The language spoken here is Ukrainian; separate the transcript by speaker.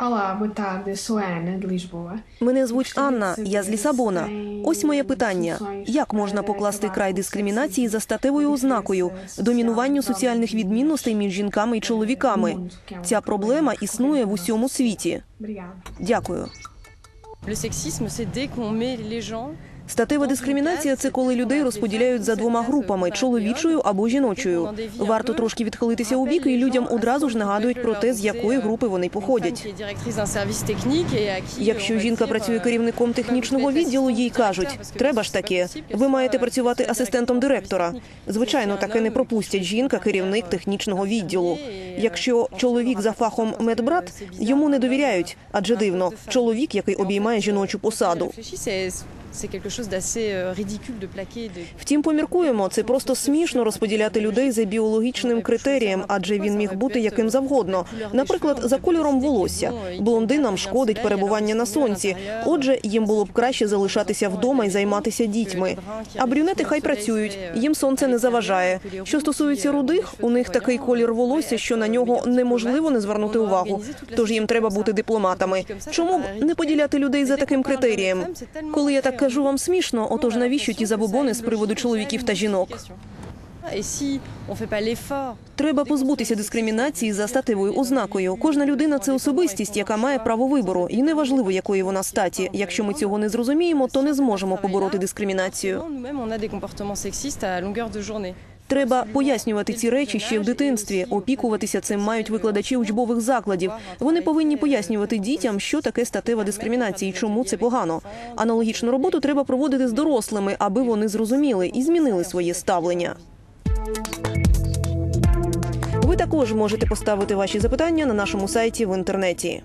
Speaker 1: Olá, boa tarde. Sou Ana de Lisboa.
Speaker 2: Мене звуть Анна, я з Лісабона. Ось моє питання: як можна покласти край дискримінації за статевою ознакою, домінуванню соціальних відмінностей між жінками і чоловіками? Ця проблема існує в усьому світі. Дякую.
Speaker 3: Le sexisme, c'est dès qu'on met les gens
Speaker 2: Статева дискримінація це коли людей розподіляють за двома групами чоловічою або жіночою. Варто трошки відхилитися у бік, і людям одразу ж нагадують про те, з якої групи вони походять. Якщо жінка працює керівником технічного відділу, їй кажуть, треба ж таке. Ви маєте працювати асистентом директора. Звичайно, таке не пропустять жінка, керівник технічного відділу. Якщо чоловік за фахом медбрат, йому не довіряють, адже дивно, чоловік, який обіймає жіночу посаду.
Speaker 3: Euh,
Speaker 2: Втім, поміркуємо, це просто смішно розподіляти людей за біологічним критерієм, адже він міг бути яким завгодно. Наприклад, за кольором волосся. Блондинам шкодить перебування на сонці. Отже, їм було б краще залишатися вдома і займатися дітьми. А брюнети хай працюють, їм сонце не заважає. Що стосується рудих, у них такий колір волосся, що на нього неможливо не звернути увагу. Тож їм треба бути дипломатами. Чому б не поділяти людей за таким критерієм? Коли я так кажу вам смішно, отож навіщо ті забобони з приводу чоловіків та жінок? Треба позбутися дискримінації за статевою ознакою. Кожна людина це особистість, яка має право вибору, і неважливо, якої вона статі. Якщо ми цього не зрозуміємо, то не зможемо побороти дискримінацію. Треба пояснювати ці речі ще в дитинстві. Опікуватися цим мають викладачі учбових закладів. Вони повинні пояснювати дітям, що таке статева дискримінація і чому це погано. Аналогічну роботу треба проводити з дорослими, аби вони зрозуміли і змінили своє ставлення. Ви також можете поставити ваші запитання на нашому сайті в інтернеті.